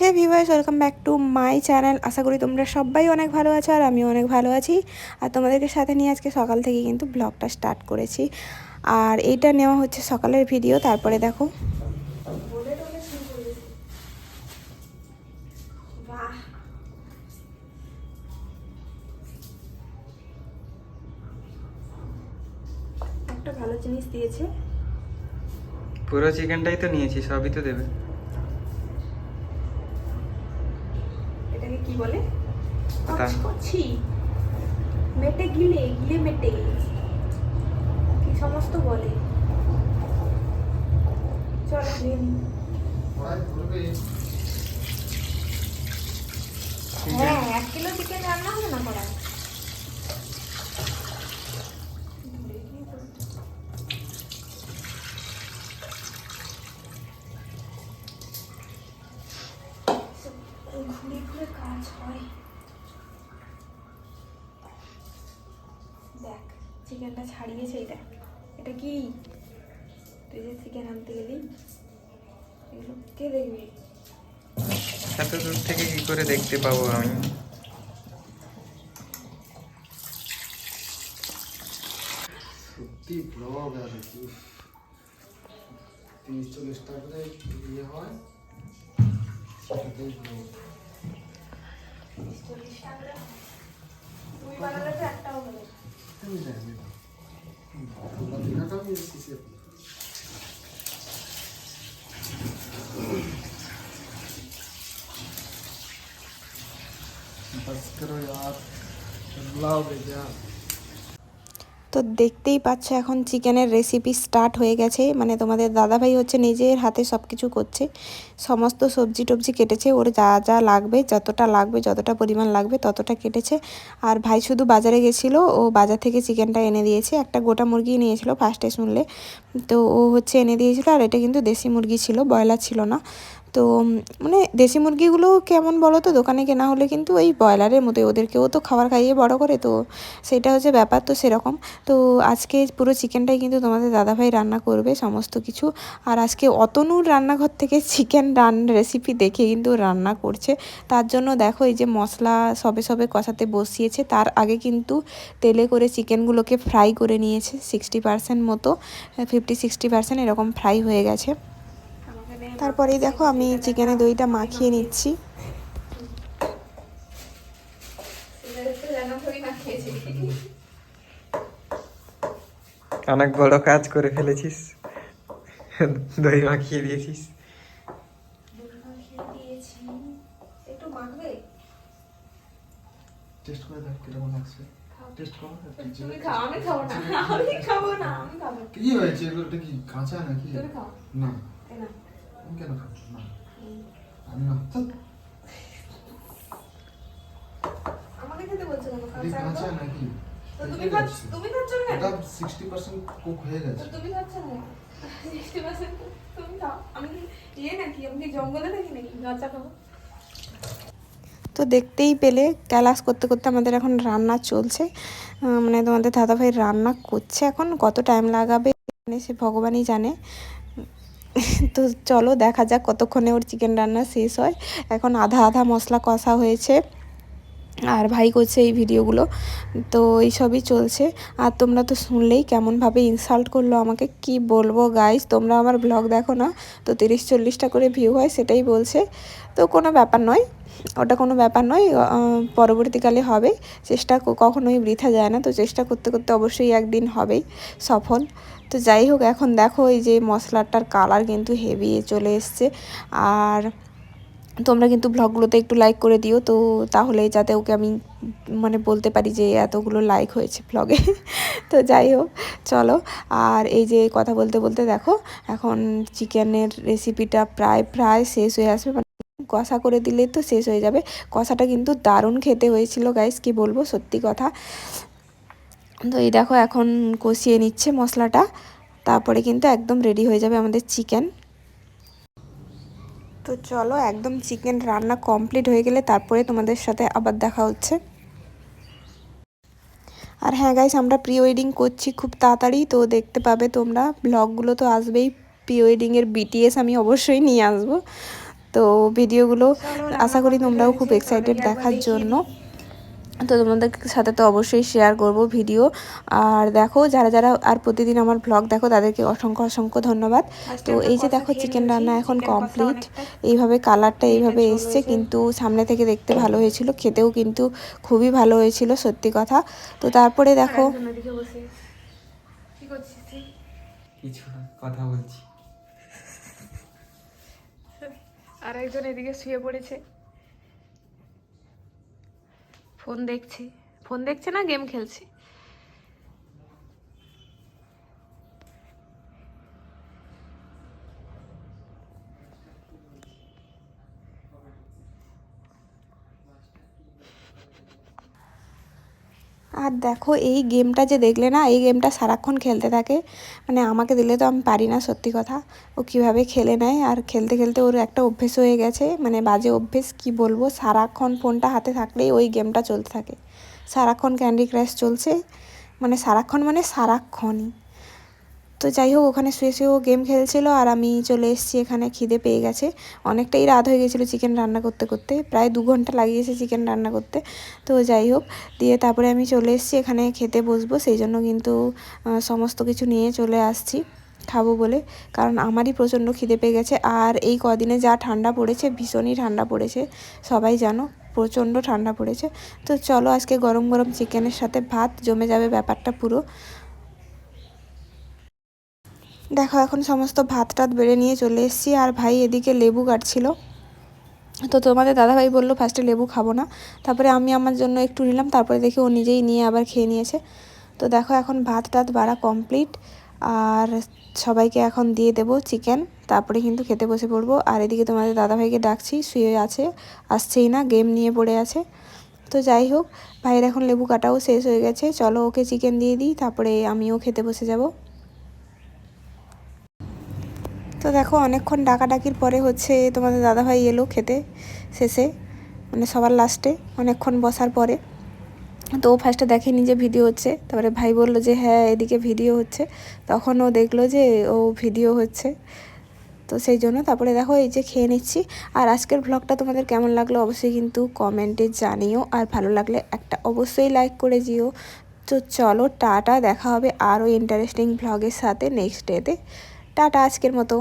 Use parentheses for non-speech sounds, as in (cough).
Hey ভিভাইস welcome back to my channel. আশা করি তোমরা সবাই অনেক ভালো আছো আর আমিও অনেক ভালো আছি। আর তোমাদেরকে সাথে নিয়ে আজকে সকাল থেকে কিন্তু ব্লগটা স্টার্ট করেছি। আর এইটা নেওয়া হচ্ছে সকালের ভিডিও তারপরে দেখো। একটা ভালো জিনিস দিয়েছে। পুরো চিকেনটাই তো নিয়েছি সবই তো দেবে। এটাকে কি বলে? কচকচি। কচি মেটে গিলে গিলে মেটে। কি সমস্ত বলে? চলো। হ্যাঁ এক কিলো চিকেন রান্না হবে না করা ঘুরে ঘুরে কাজ হয়। দেখ চিকেনটা ছাড়িয়েছে এই দেখ। এটা কি? তুই যে চিকেন আনতে গেলি এগুলো কে দেখবি। এত দূর থেকে কি করে দেখতে পাবো আমি? সত্যি ব্লগ আর কি তিরিশ চল্লিশ টাকা ইয়ে হয় সেটাতেই ব্লগ। চল্লিশ টাকা তুই বানালে তো একটাও হবে না। আমি জানি না পুরো দিনটা আমি এসেছি बस करो यार लाओ भैया তো দেখতেই পাচ্ছ এখন চিকেনের রেসিপি স্টার্ট হয়ে গেছে। মানে তোমাদের দাদাভাই হচ্ছে নিজের হাতে সব কিছু করছে। সমস্ত সবজি টবজি কেটেছে। ওর যা যা লাগবে, যতটা লাগবে, যতটা পরিমাণ লাগবে, ততটা কেটেছে। আর ভাই শুধু বাজারে গেছিল। ও বাজার থেকে চিকেনটা এনে দিয়েছে। একটা গোটা মুরগি নিয়েছিল ফার্স্টে শুনলে। তো ও হচ্ছে এনে দিয়েছিল। আর এটা কিন্তু দেশি মুরগি ছিল, ব্রয়লার ছিল না। তো মানে দেশি মুরগিগুলো কেমন বলো তো? দোকানে কেনা হলে কিন্তু ওই ব্রয়লারের মতোই, ওদেরকেও তো খাবার খাইয়ে বড় করে, তো সেটা হচ্ছে ব্যাপার তো সেরকম। তো আজকে পুরো চিকেনটাই কিন্তু তোমাদের দাদাভাই রান্না করবে সমস্ত কিছু। আর আজকে অতনুর রান্নাঘর থেকে চিকেন রান রেসিপি দেখে কিন্তু রান্না করছে। তার জন্য দেখো এই যে মশলা সবে সবে কষাতে বসিয়েছে, তার আগে কিন্তু তেলে করে চিকেনগুলোকে ফ্রাই করে নিয়েছে সিক্সটি পার্সেন্ট মতো ফিফটি সিক্সটি পার্সেন্ট এরকম ফ্রাই হয়ে গেছে। তারপরেই দেখো আমি চিকেনে দইটা মাখিয়ে নিচ্ছি। অনেক বড় কাজ করে ফেলেছিস। দই মাখিয়ে দিয়েছিস। টেস্ট করে দেখ কীরকম লাগছে। টেস্ট করো তুমি খাও আমি খাব না। আমি খাব না আমি খাব কি হয়েছে? কি কাঁচা নাকি? তুমি খাও। না। না আমি কেন খাব না আমি না আমাকে খেতে বলছো খাচ্ছ কাঁচা নাকি তো তুমি খাচ্ছ তুমি খাচ্ছ না এটা সিক্সটি পার্সেন্ট কুক হয়ে গেছে তুমি খাচ্ছ না সিক্সটি পার্সেন্ট তুমি খাও আমি ইয়ে নাকি আমি জঙ্গলে থাকি নাকি গাঁচা খাব তো দেখতেই পেলে ক্যালাস করতে করতে আমাদের এখন রান্না চলছে। মানে তোমাদের দাদাভাই রান্না করছে এখন কত টাইম লাগাবে মানে সে ভগবানই জানে। (laughs) তো চলো দেখা যাক কতক্ষণে ওর চিকেন রান্না শেষ হয়। এখন আধা আধা মশলা কষা হয়েছে। আর ভাই করছে এই ভিডিওগুলো। তো এইসবই চলছে। আর তোমরা তো শুনলেই কেমনভাবে ইনসাল্ট করল আমাকে। কি বলব গাইস তোমরা আমার ব্লগ দেখো না? তো তিরিশ চল্লিশটা করে ভিউ হয়, সেটাই বলছে। তো কোনো ব্যাপার নয়। ওটা কোনো ব্যাপার নয়। পরবর্তীকালে হবে। চেষ্টা কখনোই বৃথা যায় না। তো চেষ্টা করতে করতে অবশ্যই একদিন হবেই সফল। তো যাই হোক, এখন দেখো এই যে মশলাটার কালার কিন্তু হেভি চলে এসছে। আর তোমরা কিন্তু ব্লগগুলোতে একটু লাইক করে দিও, তো তাহলে যাতে ওকে আমি মানে বলতে পারি যে এতগুলো লাইক হয়েছে ব্লগে তো যাই হোক, চলো। আর এই যে কথা বলতে বলতে দেখো, এখন চিকেনের রেসিপিটা প্রায় প্রায় শেষ হয়ে আসবে। মানে কষা করে দিলে তো শেষ হয়ে যাবে। কষাটা কিন্তু দারুণ খেতে হয়েছিল গাইস কি বলব, সত্যি কথা। তো এই দেখো, এখন কষিয়ে নিচ্ছে মশলাটা। তারপরে কিন্তু একদম রেডি হয়ে যাবে আমাদের চিকেন তো চলো একদম চিকেন রান্না কমপ্লিট হয়ে গেলে তারপরে তোমাদের সাথে আবার দেখা হচ্ছে। আর হ্যাঁ গাইস আমরা প্রি ওয়েডিং করছি খুব তাড়াতাড়ি তো দেখতে পাবে তোমরা। ব্লগগুলো তো আসবেই প্রি ওয়েডিংয়ের বিটিএস আমি অবশ্যই নিয়ে আসব। তো ভিডিওগুলো আশা করি তোমরাও খুব এক্সাইটেড দেখার জন্য। তো তোমাদের সাথে তো অবশ্যই শেয়ার করব ভিডিও আর দেখো যারা যারা আর প্রতিদিন আমার ব্লগ দেখো তাদেরকে অসংখ্য অসংখ্য ধন্যবাদ। তো এই যে দেখো চিকেন রান্না এখন কমপ্লিট এইভাবে কালারটা এইভাবে এসছে কিন্তু সামনে থেকে দেখতে ভালো হয়েছিল খেতেও কিন্তু খুবই ভালো হয়েছিল সত্যি কথা। তো তারপরে দেখো। কিছু কথা বলছি। আর একজন এদিকে শুয়ে পড়েছে। ফোন দেখছি। ফোন দেখছে না গেম খেলছে। আর দেখো, এই গেমটা যে দেখলে না, এই গেমটা সারাক্ষণ খেলতে থাকে। মানে আমাকে দিলে তো আমি পারি না, সত্যি কথা। ও কীভাবে খেলে নেয়, আর খেলতে খেলতে ওর একটা অভ্যেস হয়ে গেছে। মানে বাজে অভ্যেস, কি বলব? সারাক্ষণ ফোনটা হাতে থাকলেই ওই গেমটা চলতে থাকে। সারাক্ষণ ক্যান্ডি ক্র্যাশ চলছে। মানে সারাক্ষণ মানে সারাক্ষণই। তো যাই হোক, ওখানে শুয়ে শুয়ে ও গেম খেলছিল আর আমি চলে এসেছি, এখানে খিদে পেয়ে গেছে। অনেকটাই রাত হয়ে গেছিল চিকেন রান্না করতে করতে, প্রায় দু ঘণ্টা লাগিয়েছে চিকেন রান্না করতে। তো যাই হোক, দিয়ে তারপরে আমি চলে এসেছি, এখানে খেতে বসবো, সেই জন্য কিন্তু সমস্ত কিছু নিয়ে চলে আসছি খাব বলে। কারণ আমারই প্রচণ্ড খিদে পেয়ে গেছে আর এই কদিনে যা ঠান্ডা পড়েছে, ভীষণই ঠান্ডা পড়েছে, সবাই জানো, প্রচণ্ড ঠান্ডা পড়েছে। তো চলো আজকে গরম গরম চিকেনের সাথে ভাত, জমে যাবে ব্যাপারটা পুরো। দেখো, এখন সমস্ত ভাত টাত বেড়ে নিয়ে চলে এসেছি আর ভাই এদিকে লেবু কাটছিল। তো তোমাদের দাদাভাই বলল, ফার্স্টে লেবু খাব না। তারপরে আমি আমার জন্য একটু নিলাম, তারপরে দেখি ও নিজেই নিয়ে আবার খেয়ে নিয়েছে। তো দেখো, এখন ভাত টাত বাড়া কমপ্লিট। আর সবাইকে এখন দিয়ে দেবো চিকেন, তারপরে কিন্তু খেতে বসে পড়ব। আর এদিকে তোমাদের দাদাভাইকে ডাকছি, শুয়ে আছে, আসছেই না, গেম নিয়ে পড়ে আছে। তো যাই হোক, ভাইয়ের এখন লেবু কাটাও শেষ হয়ে গেছে। চলো ওকে চিকেন দিয়ে দিই, তারপরে আমিও খেতে বসে যাব। তো দেখো, অনেকক্ষণ ডাকাডাকির পরে হচ্ছে তোমাদের দাদাভাই এলো খেতে শেষে মানে সবার লাস্টে, অনেকক্ষণ বসার পরে। তো ও ফার্স্টে দেখেনি যে ভিডিও হচ্ছে, তারপরে ভাই বলল যে হ্যাঁ এদিকে ভিডিও হচ্ছে। তখন ও দেখল যে ও ভিডিও হচ্ছে। তো সেই জন্য তারপরে দেখো, এই যে খেয়ে নিচ্ছি। আর আজকের ভ্লগটা তোমাদের কেমন লাগল অবশ্যই কিন্তু কমেন্টে জানিও। আর ভালো লাগলে একটা অবশ্যই লাইক করে দিও। তো চলো, টাটা, দেখা হবে আরও ইন্টারেস্টিং ভ্লগের সাথে নেক্সট ডেতে টাটা আজকের মতো।